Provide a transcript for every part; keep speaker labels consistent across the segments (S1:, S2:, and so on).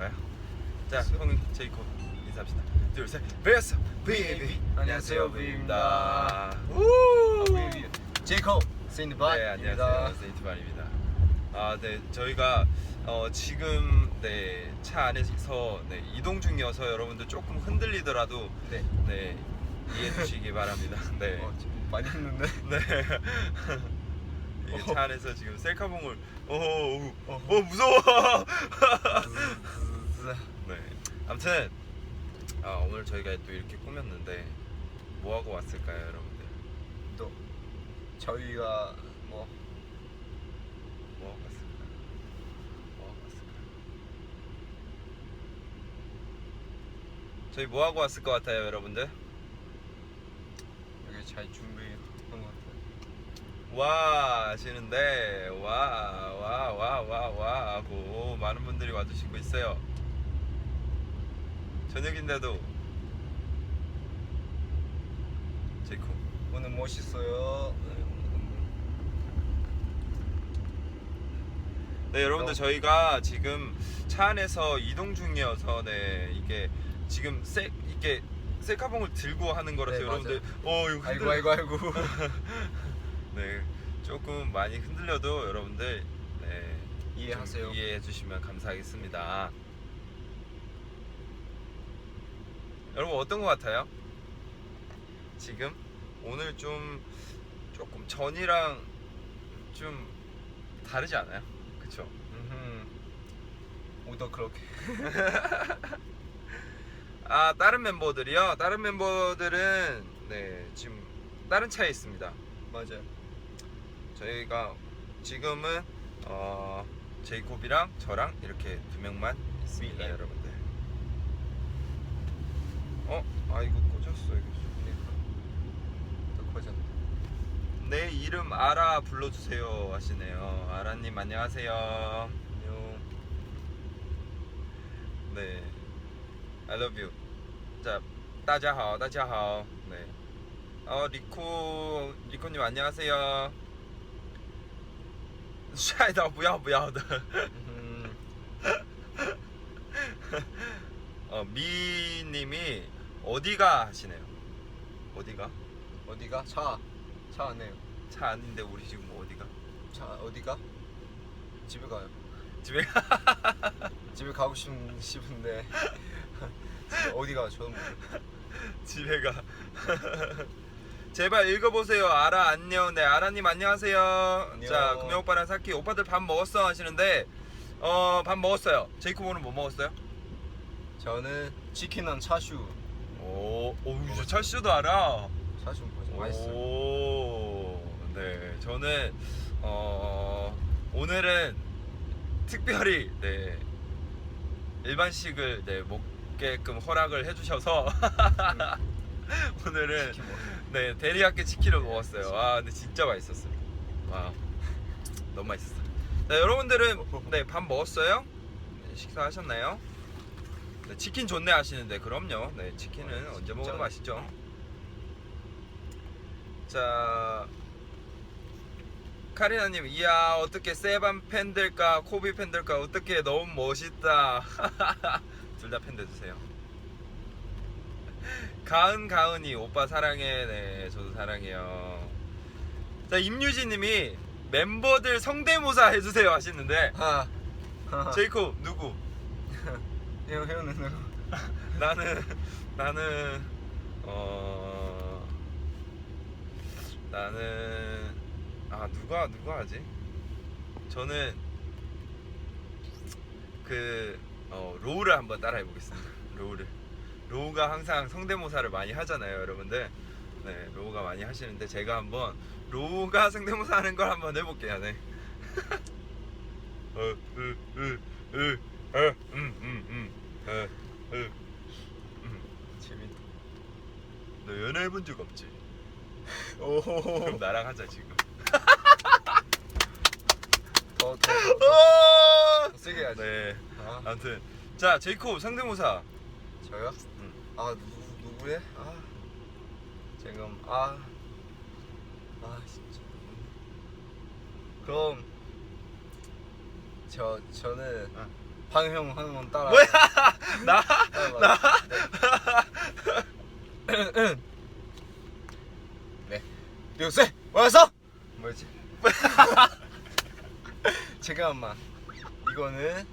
S1: 해볼까요? 자, 형 제이콥 인사합시다. 둘, 셋, 베스 비비.
S2: 안녕하세요, 비비입니다.
S1: 우!
S2: 제이콥 세인드바입니다.
S1: 네, 안녕하세요, 세이트반입니다. 아, 네, 저희가 어, 지금 네, 차 안에서 네, 이동 중이어서 여러분들 조금 흔들리더라도
S2: 네.
S1: 네, 이해해 주시기 바랍니다. 네.
S2: 어, 지금 많이 했는데.
S1: 네. 이게 차 안에서 지금 셀카봉을 어, 어, 어, 어 무서워. 네. 아무튼 아, 오늘 저희가 또 이렇게 꾸몄는데 뭐 하고 왔을까요, 여러분들?
S2: 또 저희가 뭐
S1: 뭐 하고 왔을까요? 뭐 하고 왔을까요? 저희 뭐 하고 왔을 것 같아요, 여러분들?
S2: 여기 잘 준비한 것 같아요.
S1: 와 하시는데 와 와 와 와 와 하고 많은 분들이 와주시고 있어요 저녁인데도 제이콥
S2: 오늘 멋있어요.
S1: 네 여러분들
S2: 어.
S1: 저희가 지금 차 안에서 이동 중이어서 네 이게 지금 셀 이게 셀카봉을 들고 하는 거라서
S2: 네,
S1: 여러분들 어 이거
S2: 아이고 아이고 아이고.
S1: 네 조금 많이 흔들려도 여러분들 네
S2: 이해하세요.
S1: 좀 이해해 주시면 감사하겠습니다. 여러분 어떤 것 같아요? 지금 오늘 좀 조금 전이랑 좀 다르지 않아요? 그쵸?
S2: 오더 그렇게.
S1: 아 다른 멤버들이요? 다른 멤버들은 네 지금 다른 차에 있습니다.
S2: 맞아요.
S1: 저희가 지금은 어, 제이콥이랑 저랑 이렇게 두 명만 있습니다,
S2: 예.
S1: 여러분들. 어? 아 이거 꽂혔어 이거.
S2: 더 커졌네.
S1: 내 이름 아라 불러주세요 하시네요. 아라님 안녕하세요.
S2: 안녕.
S1: 네, I love you. 자, 大家好,大家好. 네. 어 리코 리코님 안녕하세요. 帅到不要不要的.
S2: 음,
S1: 어 미님이 어디가 하시네요. 어디가?
S2: 어디가? 차. 차 안에요.
S1: 차 아닌데 우리 지금 어디가?
S2: 차 어디가? 집에 가요.
S1: 집에
S2: 집에 가고 싶, 싶은데 집에 어디 가? 저는 모르겠어요.
S1: 집에 가. 제발 읽어보세요. 아라 안녕. 네 아라님 안녕하세요.
S2: 안녕.
S1: 자 금영 오빠랑 사키 오빠들 밥 먹었어 하시는데 어 밥 먹었어요. 제이콥은 뭐 먹었어요?
S2: 저는 치킨은 차슈.
S1: 오, 오, 저 찰씨도 알아.
S2: 맛있어요.
S1: 오, 네, 저는 어 오늘은 특별히 네 일반식을 네 먹게끔 허락을 해주셔서 오늘은
S2: 치킨 먹어요.
S1: 네 데리야끼 치킨을 먹었어요. 아 근데 진짜 맛있었어요. 와 너무 맛있었어. 네 여러분들은 네밥 먹었어요? 네, 식사하셨나요? 네, 치킨 좋네 하시는데 그럼요. 네 치킨은
S2: 아,
S1: 언제 먹어도 맛있죠. 자 카리나님 이야 어떻게 세반 팬들까 코비 팬들까 어떻게 너무 멋있다. 둘 다팬 돼주세요. 가은 가은이 오빠 사랑해 네 저도 사랑해요 자 임유진님이 멤버들 성대모사 해주세요 하시는데
S2: 하. 하.
S1: 제이콥 누구
S2: 형 형은 누구?
S1: 나는 나는 어 나는 아 누가 누가 하지? 저는 그 어, 로우를 한번 따라해 보겠습니다. 로우를. 로우가 항상 성대모사를 많이 하잖아요 여러분들. 네 로우가 많이 하시는데 제가 한번 로우가 성대모사 하는 걸 한번 해볼게요 네. 어, 으, 으, 으, 어, 음, 음, 음, 어, 으, 음.
S2: 재밌.
S1: 너 연애해본 적 없지?
S2: 오.
S1: 그럼 나랑 하자 지금.
S2: 더 더 더,
S1: 어!
S2: 더 세게 해야지.
S1: 네.
S2: 아,
S1: 아무튼 자 제이콥 성대모사.
S2: 저요?
S1: 응.
S2: 아 누구 누구래? 아 지금 아. 아 진짜. 그럼 저 저는
S1: 아.
S2: 방형 하는 건 따라.
S1: 뭐야? 나?
S2: 나. 네. 요새 와서 뭐지? 잠깐만. 이거는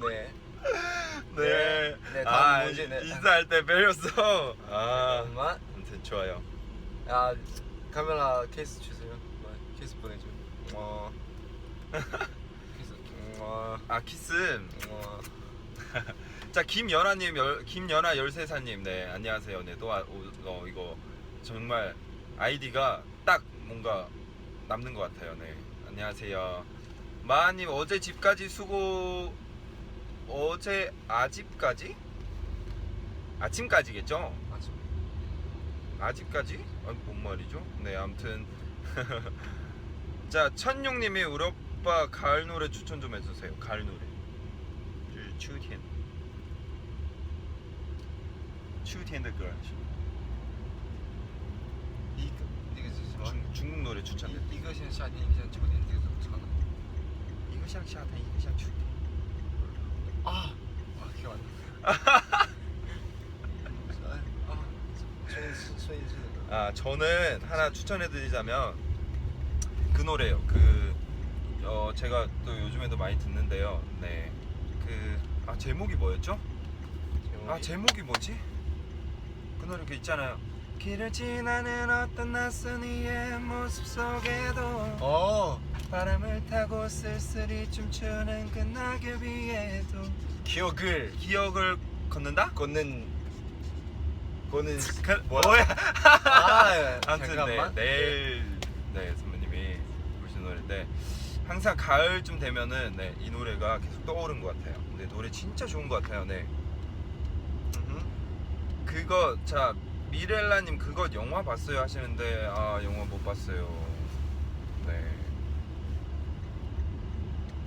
S2: 네.
S1: 네.
S2: 네, 다음
S1: 아,
S2: 문제, 네.
S1: 인사할 때 배렸어. 아,
S2: 잠깐만.
S1: 아무튼 좋아요.
S2: 아 카메라 케이스 주세요. 뭐, 케이스 보내줘. 어. 어.
S1: 아, 키스.
S2: 어.
S1: 자, 김연아님, 열, 김연아 열세사님, 네, 안녕하세요. 네, 또, 아, 오, 어, 이거 정말 아이디가 딱 뭔가 남는 것 같아요. 네, 안녕하세요. 마님 어제 집까지 수고, 어제 아집까지? 아침까지겠죠?
S2: 맞아.
S1: 아직까지? 아, 뭔 말이죠? 네, 아무튼 자 천용님이 우리 오빠 가을 노래 추천 좀 해주세요. 가을 노래. 秋天秋天的歌
S2: 이거 이거是什么？
S1: 중, 중국 노래 추천해.
S2: 一一个像夏天，一个像秋天，这个怎么唱的？
S1: 一个像夏天，一个像秋天。
S2: 啊，啊，听完了。啊，所以是所以是这个。
S1: 아 저는 하나 추천해드리자면 그 노래요. 그 어, 제가 또 요즘에도 많이 듣는데요. 네. 그 아 제목이 뭐였죠? 아 제목이 뭐지? 그 노래 그 있잖아요. 길을 지나는 어떤 낯선 이의 모습 속에도
S2: 어,
S1: 바람을 타고 쓸쓸히 춤추는 그 낙엽 위에도
S2: 기억을
S1: 기억을 걷는다?
S2: 걷는 걷는
S1: 그,
S2: 뭐야? 아,
S1: 아무튼 네. 내일 네 선배님이 부르신 노래인데 항상 가을쯤 되면은 네, 이 노래가 계속 떠오른 것 같아요. 근데 노래 진짜 좋은 것 같아요. 네. 그거 자 미렐라님 그거 영화 봤어요 하시는데 아 영화 못 봤어요. 네.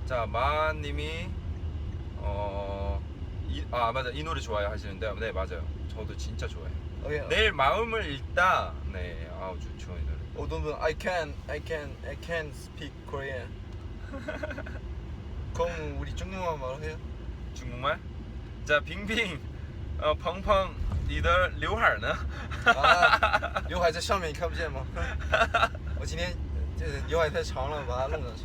S1: 자 마님이 어아 맞아 이 노래 좋아요 하시는데 네 맞아요. 저도 진짜 좋아해요.
S2: 오케이.
S1: 내일 마음을 읽다 네 아우 좋죠 이 노래.
S2: 어, 너는 I can, I can, I can speak Korean. 그럼 우리 중국말 말해요?
S1: 중국말? 자 빙빙 어 펑펑 니들 刘海呢?
S2: 啊，刘海在上面，你看不见吗？我今天这刘海太长了，把它弄上去。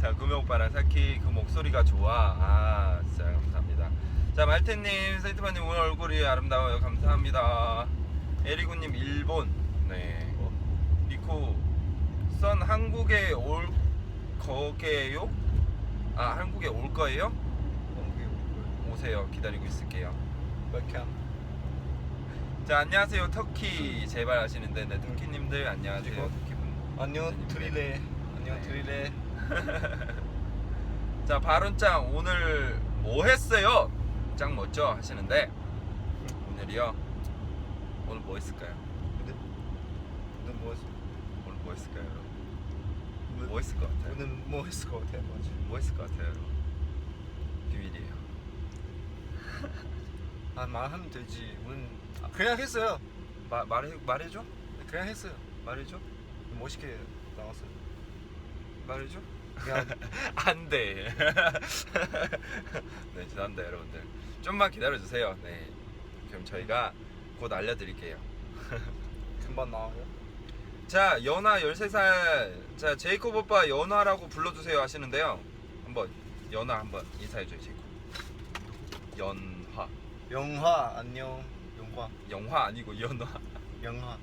S1: 자 구미 오빠랑 사키 그 목소리가 좋아 아 진짜 감사합니다 자 말테님 사이트마님 오늘 얼굴이 아름다워요 감사합니다 에리구님 일본 네 리코 선 한국에 올 거게요? 아 한국에 올 거예요? 오세요 기다리고 있을게요
S2: 웹캠.
S1: 자 안녕하세요 터키 제발 하시는데 네 터키님들 안녕하세요
S2: 그리고
S1: 터키 분
S2: 안녕 드릴레. 안녕 드릴레.
S1: 자 바론짱 오늘 뭐 했어요? 짱 멋져 하시는데 오늘이요 오늘 뭐 했을까요?
S2: 근데 너뭐 했어?
S1: 오늘 뭐 했을까요 여러분? 뭐 했을 것 같아요?
S2: 오늘 뭐 했을 것 같아, 맞아.
S1: 뭐 했을 것 같아요 여러분? 비밀이에요
S2: 아 말하면 되지. 우린 아, 그냥 했어요.
S1: 마, 말해, 말해줘?
S2: 그냥 했어요.
S1: 말해줘?
S2: 멋있게 나왔어요.
S1: 말해줘?
S2: 그냥
S1: 안 돼 네 죄송합니다 여러분들 좀만 기다려주세요 네 그럼 저희가 곧 알려드릴게요
S2: 금방 나와요.
S1: 자 연화 13살 자 제이콥 오빠 연화라고 불러주세요 하시는데요 한번 연화 한번 인사해줘요 제이콥 연화
S2: 영화 안녕. 영화.
S1: 영화 아니고 연화
S2: 영화.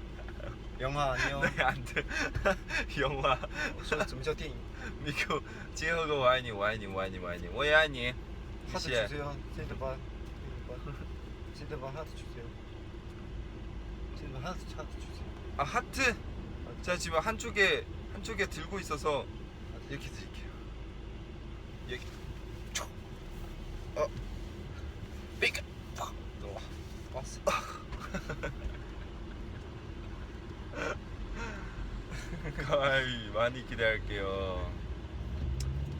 S2: 영화 안녕.
S1: 네 안돼 영화
S2: 说怎么叫电影？
S1: 미코 지호가 와이니 와이니 와이니 와이니 와이니
S2: 하트
S1: 시에
S2: 주세요. 세드반. 세드반 하트 주세요. 세드반 하트 하트 주세요.
S1: 아 하트 제가 지금 한쪽에 한쪽에 들고 있어서 이렇게 드릴게요. 이렇게 촉. 어. 삐까 또 왔어. 가이 많이 기대할게요.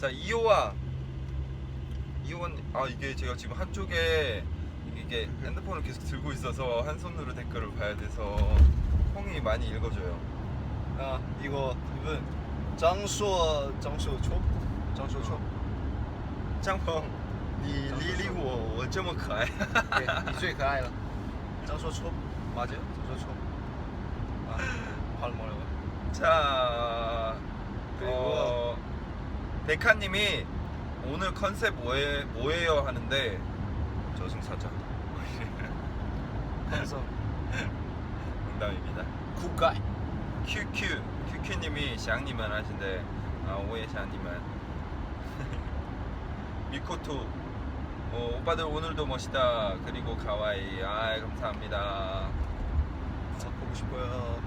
S1: 자 이호와. 이호원 아 이게 제가 지금 한쪽에 이게 핸드폰을 계속 들고 있어서 한 손으로 댓글을 봐야 돼서 형이 많이 읽어줘요
S2: 啊 이거 이분 장수어 장수초 장수초
S1: 张鹏，你理理我，我这么可爱。
S2: 对你最可爱了。张硕초 맞아요.张硕 초. 아, 바로 뭐라고?
S1: 자,
S2: 그리고
S1: 어, 데카님이 오늘 컨셉 뭐예, 뭐예요 하는데 저승사자 하신데 아 미코토 어, 오빠들 오늘도 멋있다 그리고 가와이 아 감사합니다.
S2: 아, 보고 싶어요.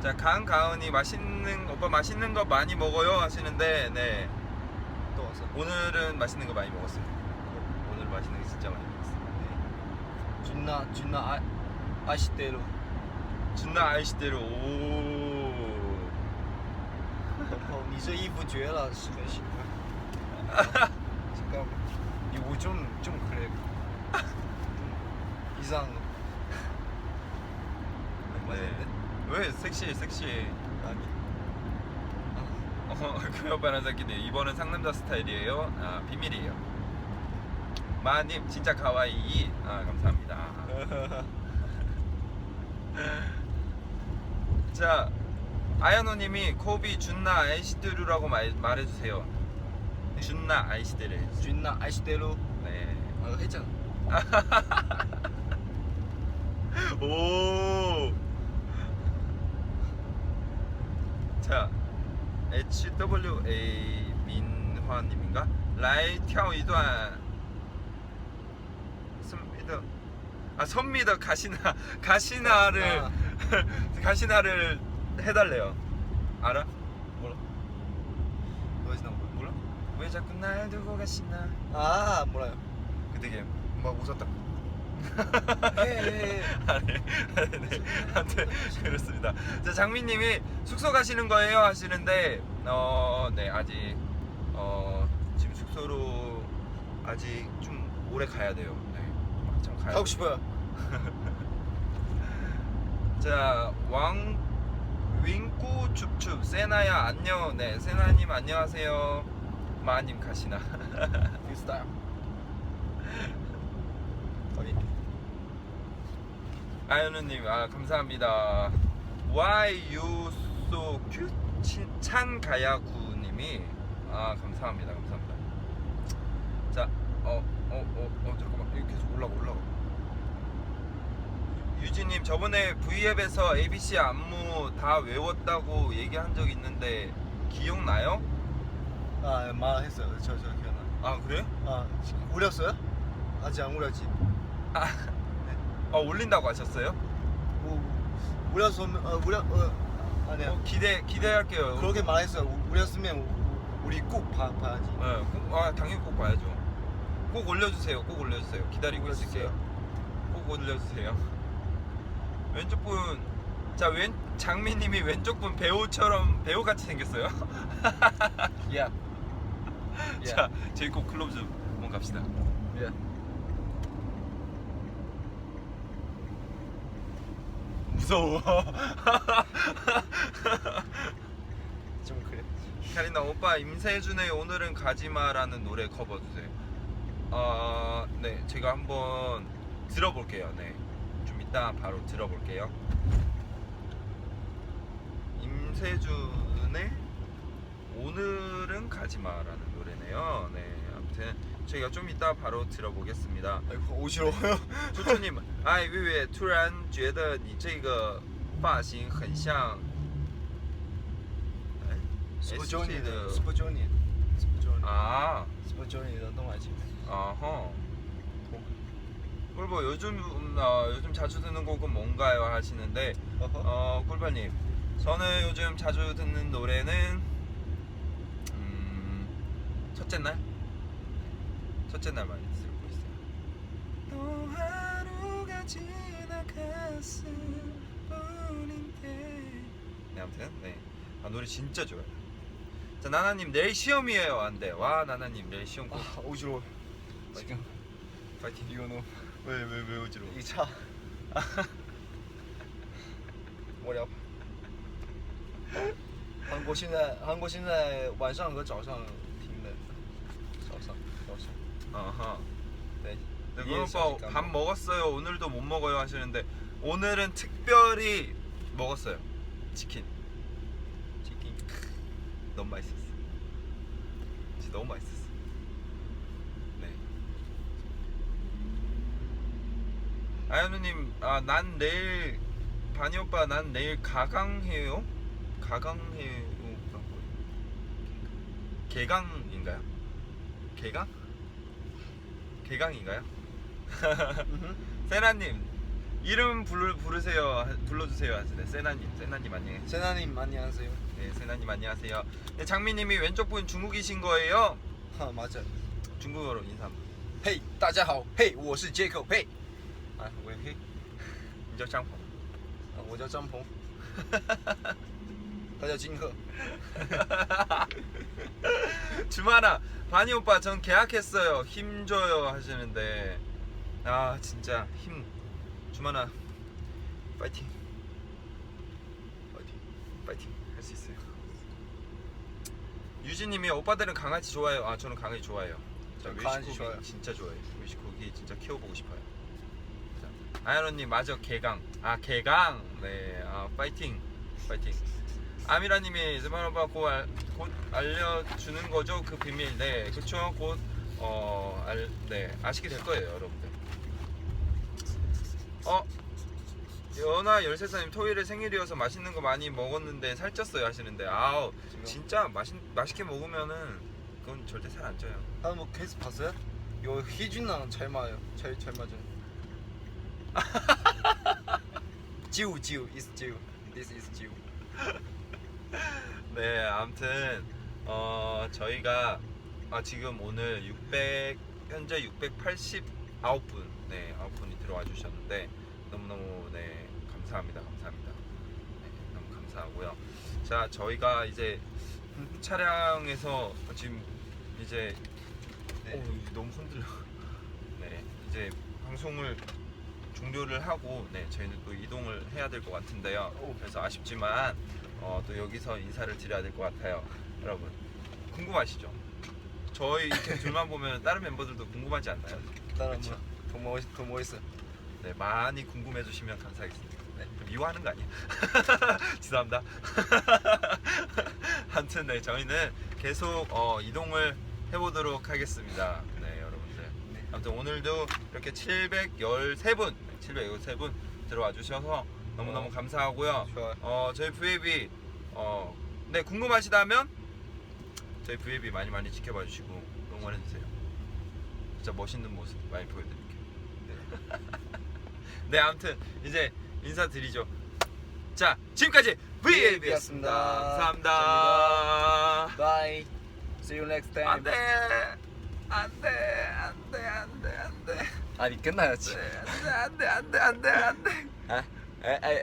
S1: 자 강가은이 맛있는 오빠 맛있는 거 많이 먹어요 하시는데
S2: 네또 왔어.
S1: 오늘은 맛있는 거 많이 먹었어요. 오늘 맛있는 거 진짜 많이 먹었어요. 네.
S2: 준나 준나 아 아시대로.
S1: 준나 아이시대로 오
S2: 哦，你这衣服绝了，是很喜欢。 잠깐 이거 좀좀 그래. 좀 이상한 거.
S1: 네. 왜 섹시해 섹시해
S2: 아니.
S1: 어, 그 오빠는 새끼들 이번은 상남자 스타일이에요. 아 비밀이에요. 마님 진짜 가와이. 아 감사합니다. 자 아야노님이 코비 준나 아이시데루라고 말해주세요 준나 아이시데루.
S2: 준나 아이시데루
S1: 네.
S2: 아, 했잖아.
S1: 오. 자, HWA 민화님인가? 라이 튀어 이段 선미더 아 선미더 가시나 가시나를
S2: 아.
S1: 가시나를 해달래요. 알아?
S2: 몰라. 뭐지 나 몰라.
S1: 몰라? 왜 자꾸 날 두고 가시나?
S2: 아 몰라요.
S1: 그 되게 막 웃었다.
S2: 해.
S1: 아니, 네. 아무튼 그렇습니다. 자, 장미님이 숙소 가시는 거예요 하시는데, 어, 네 아직 어 지금 숙소로 아직 좀 오래 가야 돼요. 네, 막참 가야.
S2: 가고 싶어요.
S1: 자, 왕 윙꾸 춥춥 세나야 안녕. 네, 세나님 안녕하세요. 마님 가시나.
S2: 이 스타일. 어디?
S1: 아연우님 아 감사합니다. Why you so cute? 친- 찬가야구님이 아 감사합니다 감사합니다. 자어어어 어, 어, 잠깐만 여기 계속 올라가 올라가. 유진님 저번에 V앱에서 ABC 안무 다 외웠다고 얘기한 적 있는데 기억나요?
S2: 아 말했어요. 저 저 기억나.
S1: 아 그래?
S2: 아 우렸어요? 아직 안 우렸지.
S1: 아 어, 올린다고 하셨어요?
S2: 우 우렸으면 어 우렸 어 아니야.
S1: 어, 기대 기대할게요.
S2: 그렇게 말했어요. 우- 우렸으면 우- 우리 꼭 봐, 봐야지.
S1: 네, 꼭, 아, 당연히 꼭 봐야죠. 꼭 올려주세요. 꼭 올려주세요. 기다리고 있을게요. 꼭 올려주세요. 왼쪽 분, 자, 왼, 장미님이 왼쪽 분 배우처럼 배우같이 생겼어요.
S2: 야.
S1: 자, 저희 꼭 클로즈 한번 갑시다.
S2: 야.
S1: 무서워.
S2: 좀 그래.
S1: 카리나 오빠 임세준의 오늘은 가지마라는 노래 커버 주세요. 어, 네, 제가 한번 들어볼게요. 네, 좀 이따 바로 들어볼게요. 임세준의 오늘은 가지마라는 노래네요. 네, 아무튼 저희가 좀 이따 바로 들어보겠습니다.
S2: 아이고 어지러워요.
S1: 朱朱你们，哎，月月突然觉得你这个发型很像，哎
S2: 스포조니
S1: SK 的
S2: 스포조니 스포조니
S1: 啊
S2: 스포조니的动画节目。
S1: 아하. 꿀보 요즘 음, 어, 요즘 자주 듣는 곡은 뭔가요? 하시는데.
S2: 어
S1: 꿀보님. 저는 요즘 자주 듣는 노래는 음, 첫째 날? 첫째 날 많이 듣고 있어요. 또 하루가 지나갔을 뿐인데. 네 아무튼 네. 아, 노래 진짜 좋아요. 자 나나님 내일 시험이에요. 안돼 와 나나님 내일 시험 꼭
S2: 아 어지러워. 지금.
S1: 파이팅.
S2: 이거 너무
S1: 왜왜 왜 어지러워
S2: 이 차. 머리 아파. 韩国现在韩国现在晚上和早上停的，早上早 마셔.
S1: 어허.
S2: 네.
S1: 네,
S2: 이해해
S1: 그럼 오빠
S2: 주시니까
S1: 밥
S2: 뭐.
S1: 먹었어요. 오늘도 못 먹어요 하시는데 오늘은 특별히 먹었어요. 치킨.
S2: 치킨.
S1: 너무 맛있었어. 진짜 너무 맛있었어. 아연우님, 아 난 내일 바니 오빠 난 내일 가강해요. 가강해요. 개강인가요? 개강? 개강인가요? 세나님 이름 부르, 부르세요 불러주세요 하시네 세나님 세나님 안녕히
S2: 세나님 안녕하세요.
S1: 네 세나님 안녕하세요 네, 장미님이 왼쪽 분 중국이신 거예요
S2: 하 맞아.
S1: 중국어로 인사 한번
S2: 嘿，大家好，嘿，我是杰克，嘿，啊，我嘿，
S1: 인적 짱포
S2: 啊，我叫张鹏，他叫金鹤，
S1: 주만아 바니 오빠 전 계약했어요 힘줘요 하시는데 아 진짜 힘 주만아 파이팅 파이팅 파이팅 할 수 있어요 유진님이 오빠들은 강아지 좋아해요 아 저는 강아지 좋아해요 자,
S2: 강아지
S1: 웨시코기
S2: 좋아요.
S1: 진짜 좋아해요 웨시코기 진짜 키워보고 싶어요 자, 아연언니 맞아 개강. 아 개강. 네아 파이팅. 파이팅. 아미라님이 오빠 곧, 알, 곧 알려주는 거죠? 그 비밀. 네 그쵸. 곧어알네 아시게 될 거예요 여러분들. 어 연아 13살님 토요일에 생일이어서 맛있는 거 많이 먹었는데 살쪘어요 하시는데. 아우 진짜 맛있, 맛있게 먹으면은 그건 절대 살 안 쪄요.
S2: 아, 뭐 케이스 봤어요? 요 희준이랑 잘 맞아요, 잘 잘 맞아요. 지우 지우 is 지우, this is 지우.
S1: 네, 아무튼 어 저희가 아, 지금 오늘 600 현재 689분 네, 9분이 들어와 주셨는데 너무너무 네, 감사합니다. 감사합니다. 네, 너무 감사하고요. 자, 저희가 이제 차량에서 지금 이제
S2: 네.
S1: 오, 너무 흔들려. 네, 이제 방송을 종료를 하고 네, 저희는 또 이동을 해야 될 것 같은데요.
S2: 오.
S1: 그래서 아쉽지만 어, 또 여기서 인사를 드려야 될 것 같아요. 여러분 궁금하시죠? 저희 이렇게 둘만 보면 다른 멤버들도 궁금하지 않나요?
S2: 나는
S1: 그쵸.
S2: 뭐 더 멋있 더 멋있어.
S1: 네, 많이 궁금해 주시면 감사하겠습니다.
S2: 네.
S1: 미워하는 거 아니에요? 죄송합니다. 아무튼 네, 저희는 계속 어, 이동을 해보도록 하겠습니다. 아무튼 오늘도 이렇게 713분, 713분 들어와 주셔서 너무너무
S2: 어.
S1: 감사하고요.
S2: 좋아요.
S1: 어, 저희 VAB 어, 네, 궁금하시다면 저희 VAB 많이 많이 지켜봐 주시고 응원해 주세요. 진짜 멋있는 모습 많이 보여드릴게요. 네. 네, 아무튼 이제 인사드리죠. 자, 지금까지 VAB였습니다. 감사합니다.
S2: Bye. See you next time.
S1: 안돼, 안돼, 안돼, 안돼, 안돼.
S2: 아니 끝나야지.
S1: 안돼, 안돼, 안돼, 안돼, 안돼.
S2: 아, 에, 에,